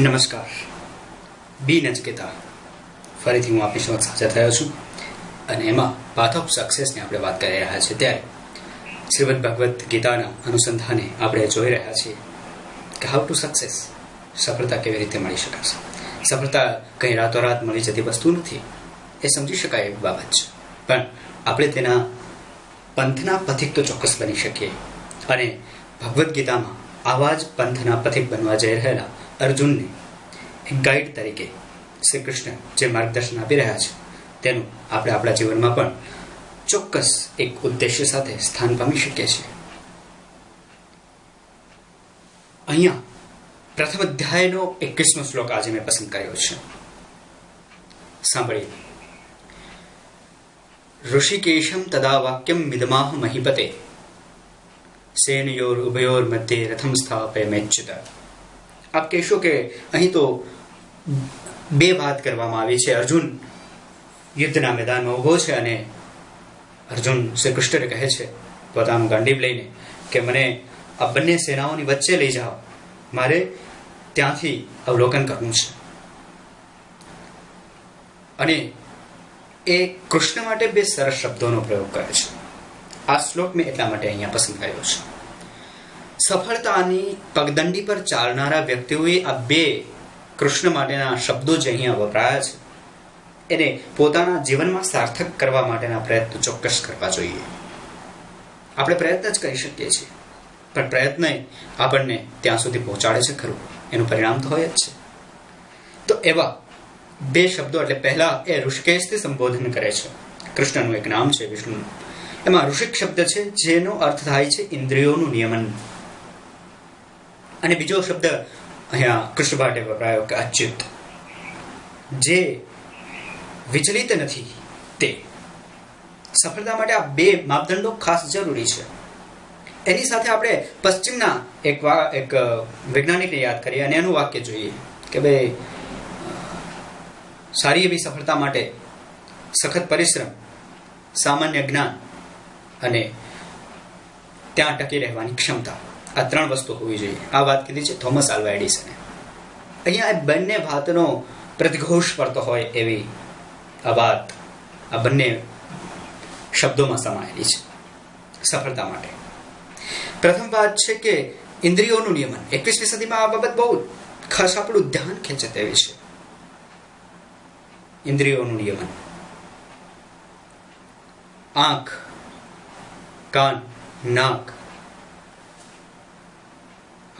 નમસ્કાર. બી નચકેતા. ફરીથી હું આપની સમક્ષ સાજા થયો છું અને એમાં પાથ ઓફ સક્સેસની આપણે વાત કરી રહ્યા છીએ ત્યારે શ્રીમદ ભગવદ્ ગીતાના અનુસંધાને આપણે જોઈ રહ્યા છીએ કે હાઉ ટુ સક્સેસ સફળતા કેવી રીતે મળી શકાશે સફળતા કંઈ રાતોરાત મળી જતી વસ્તુ નથી, એ સમજી શકાય એવી બાબત છે. પણ આપણે તેના પંથના પથિક તો ચોક્કસ બની શકીએ. અને ભગવદ્ ગીતામાં આવા જ પંથના પથિક બનવા જઈ રહેલા અર્જુનને ગાઈડ તરીકે શ્રી કૃષ્ણ જે માર્ગદર્શન આપી રહ્યા છે, તેનું આપણે આપણા જીવનમાં પણ ચોક્કસ એક ઉદ્દેશ્ય સાથે સ્થાન પામી શકીએ છીએ. અહીંયા પ્રથમ અધ્યાયનો એકવીસમો શ્લોક આજે મેં પસંદ કર્યો છે. સાંભળીએ. ઋષિકેશમ તદા વાક્યમ મિદમાહ મહિપતે. સેનયોર ઉભયોર મધ્યે રથમ સ્થાપે મેચ્યુત આપ કહેશો કે અહીં તો બે વાત કરવામાં આવી છે. અર્જુન યુદ્ધના મેદાનમાં ઊભો છે અને અર્જુન શ્રી કૃષ્ણને કહે છે, પોતાનું ગાંડીબ લઈને કે મને આ બંને સેનાઓની વચ્ચે લઈ જાઓ. મારે ત્યાંથી અવલોકન કરવું છે. અને એ કૃષ્ણ માટે બે સરસ શબ્દોનો પ્રયોગ કરે છે. આ શ્લોક મેં એટલા માટે અહીંયા પસંદ કર્યો છે. સફળતાની પગદંડી પર ચાલનારા વ્યક્તિઓએ આ બે કૃષ્ણ માટેના શબ્દો જે અહીંયા વપરાયા છે. એને પોતાના જીવનમાં સાર્થક કરવા માટેના પ્રયત્નો ચોક્કસ કરવા જોઈએ. આપણે પ્રયત્ન જ કરી શકીએ છીએ, પણ પ્રયત્ન આપણને ત્યાં સુધી પહોંચાડે છે ખરું? એનું પરિણામ તો હોય જ છે. તો એવા બે શબ્દો એટલે પહેલા એ ઋષિકેશથી સંબોધન કરે છે. કૃષ્ણનું એક નામ છે વિષ્ણુ એમાં ઋષિક શબ્દ છે, જેનો અર્થ થાય છે ઇન્દ્રિયોનું નિયમન. અને બીજો શબ્દ અહીંયા કૃષ્ણ ભાટે વપરાયો કે અચ્યુત. જે વિચલિત નથી તે. સફળતા માટે આ બે માપદંડો ખાસ જરૂરી છે. એની સાથે આપણે પશ્ચિમના એક એક વૈજ્ઞાનિકને યાદ કરીએ અને એનું વાક્ય જોઈએ કે ભાઈ સારી એવી સફળતા માટે સખત પરિશ્રમ, સામાન્ય જ્ઞાન અને ત્યાં ટકી રહેવાની ક્ષમતા. આ ત્રણ વસ્તુ હોવી જોઈએ. આ વાત કીધી છે થોમસ આલ્વા એડિસને. અહીંયા એ બંને વાતનો પ્રતિઘોષ પડતો હોય એવી આ વાત આ બંને શબ્દોમાં સમાયેલી છે સફળતા માટે. પ્રથમ વાત છે કે ઇન્દ્રિયોનું નિયમન. એકવીસમી સદીમાં આ બાબત બહુ ખાસ આપણું ધ્યાન ખેંચે તેવી છે. ઇન્દ્રિયોનું નિયમન. આંખ, કાન, નાક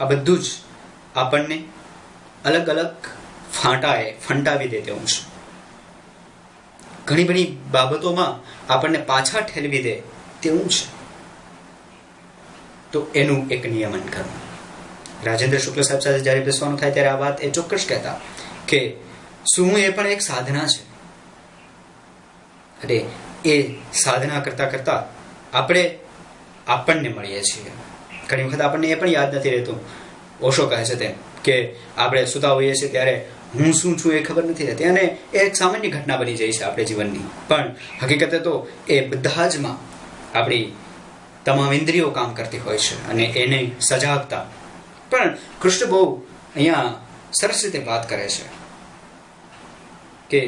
આ બધું જ આપણને અલગ અલગ ફાંટાએ, ફંટાવી દે તેવું છે ઘણી બધી બાબતોમાં આપણને પાછા ઠેલવી દે તેવું છે તો એનું એક નિયમન કરવું. રાજેન્દ્ર શુક્લ સાહેબ સાથે જ્યારે બેસવાનું થાય ત્યારે આ વાત એ ચોક્કસ કહેતા કે શું એ પણ એક સાધના છે. અરે એ સાધના કરતા કરતા આપણે આપણને મળીએ છીએ. ઘણી વખત આપણને એ પણ યાદ નથી રહેતું. ઓશો કહે છે તેમ કે આપણે સુતા હોઈએ છીએ ત્યારે હું શું છું એ ખબર નથી રહેતી. અને એ એક સામાન્ય ઘટના બની જાય છે આપણે જીવનની. પણ હકીકતે તો એ બધા જમાં આપણી તમામ ઇન્દ્રિયો કામ કરતી હોય છે અને એને સજાગતા. પણ કૃષ્ણ બહુ અહીંયા સરસ રીતે વાત કરે છે કે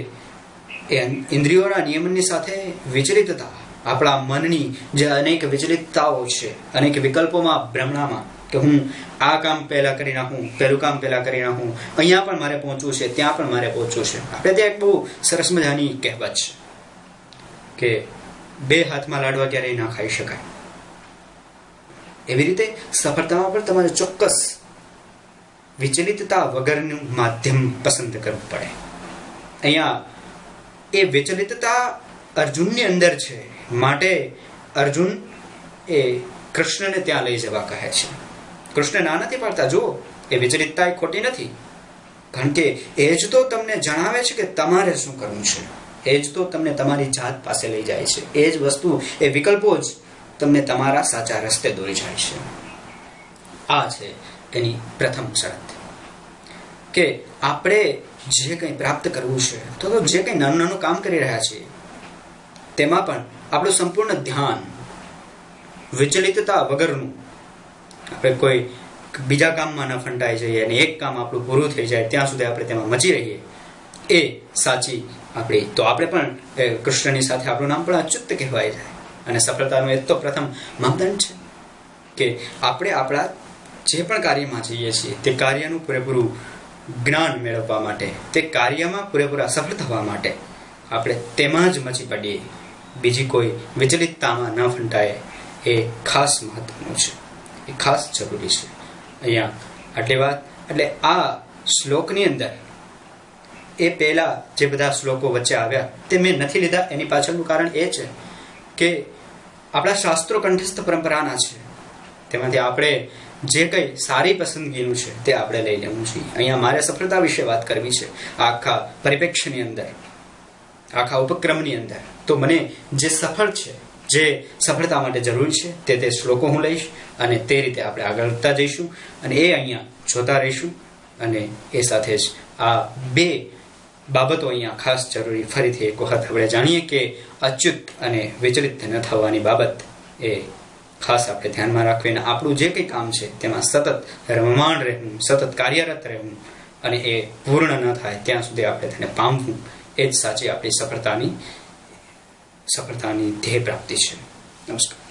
એ ઇન્દ્રિયોના નિયમનની સાથે વિચલિતતા આપણા મનની જે અનેક વિચલિતતાઓ છે, અનેક વિકલ્પોમાં, ભ્રમણામાં કે હું આ કામ પહેલા કરી નાખું પહેલું કામ પહેલા કરી નાખું, અહીંયા પણ મારે પહોંચવું છે, ત્યાં પણ મારે પહોંચવું છે. આપણે ત્યાં એક બહુ સરસ મજાની કહેવત છે કે બે હાથમાં લાડવા ક્યારેય ના ખાઈ શકાય. એવી રીતે સફળતામાં પણ તમારે ચોક્કસ વિચલિતતા વગરનું માધ્યમ પસંદ કરવું પડે. અહીંયા એ વિચલિતતા અર્જુનની અંદર છે. માટે અર્જુન એ કૃષ્ણને ત્યાં લઈ જવા કહે છે. કૃષ્ણ ના નથી પાડતા. જુઓ, એ વિચલિતતા એ ખોટી નથી. કારણ કે એ જ તો તમને જણાવે છે કે તમારે શું કરવું છે. એ જ તો તમને તમારી જાત પાસે લઈ જાય છે. એ જ વસ્તુ, એ વિકલ્પો જ તમને તમારા સાચા રસ્તે દોરી જાય છે. આ છે એની પ્રથમ શરત. કે આપણે જે કંઈ પ્રાપ્ત કરવું છે, તો જે કંઈ નાનું નાનું કામ કરી રહ્યા છીએ તેમાં પણ આપણું સંપૂર્ણ ધ્યાન વિચલિતતા વગરનું આપણે કોઈ બીજા કામમાં ન ફંટાઈ જઈએ અને એક કામ આપણું પૂરું થઈ જાય ત્યાં સુધી આપણે તેમાં મચી રહીએ, એ સાચી આપણી તો આપણે પણ કૃષ્ણની સાથે આપણું નામ પણ અચ્યુત કહેવાય જાય અને સફળતાનો એ તો પ્રથમ માપદંડ છે કે આપણે આપણા જે પણ કાર્યમાં જઈએ છીએ, તે કાર્યનું પૂરેપૂરું જ્ઞાન મેળવવા માટે, તે કાર્યમાં પૂરેપૂરા સફળ થવા માટે આપણે તેમાં જ મચી પડીએ. બીજી કોઈ વિચલિતતામાં ન ફંટાય એ ખાસ મહત્વનું છે. એ ખાસ જરૂરી છે. અહીંયા આટલી વાત. એટલે આ શ્લોકની અંદર એ પહેલા જે બધા શ્લોકો વચ્ચે આવ્યા તે મેં નથી લીધા. એની પાછળનું કારણ એ છે કે આપણા શાસ્ત્રો કંઠસ્થ પરંપરાના છે. તેમાંથી આપણે જે કંઈ સારી પસંદગીનું છે તે આપણે લઈ લેવું જોઈએ. અહીંયા મારે સફળતા વિશે વાત કરવી છે. આખા પરિપ્રેક્ષ્યની અંદર. આખા ઉપક્રમની અંદર. તો મને જે સફળ છે, જે સફળતા માટે જરૂરી છે, તે તે શ્લોકો હું લઈશ અને તે રીતે આપણે આગળ વધતા જઈશું અને એ અહીંયા જોતા રહીશું અને એ સાથે જ આ બે બાબતો અહીંયા ખાસ જરૂરી ફરીથી એક વખત આપણે જાણીએ કે અચ્યુત અને વિચલિત ન થવાની બાબત એ ખાસ આપણે ધ્યાનમાં રાખવી અને આપણું જે કંઈ કામ છે, તેમાં સતત રમમાણ રહેવું, સતત કાર્યરત રહેવું અને એ પૂર્ણ ન થાય, ત્યાં સુધી આપણે તેને પામવું એ જ સાચી આપણી સફળતાની સફળતાની ધ્યેય પ્રાપ્તિ છે. નમસ્કાર.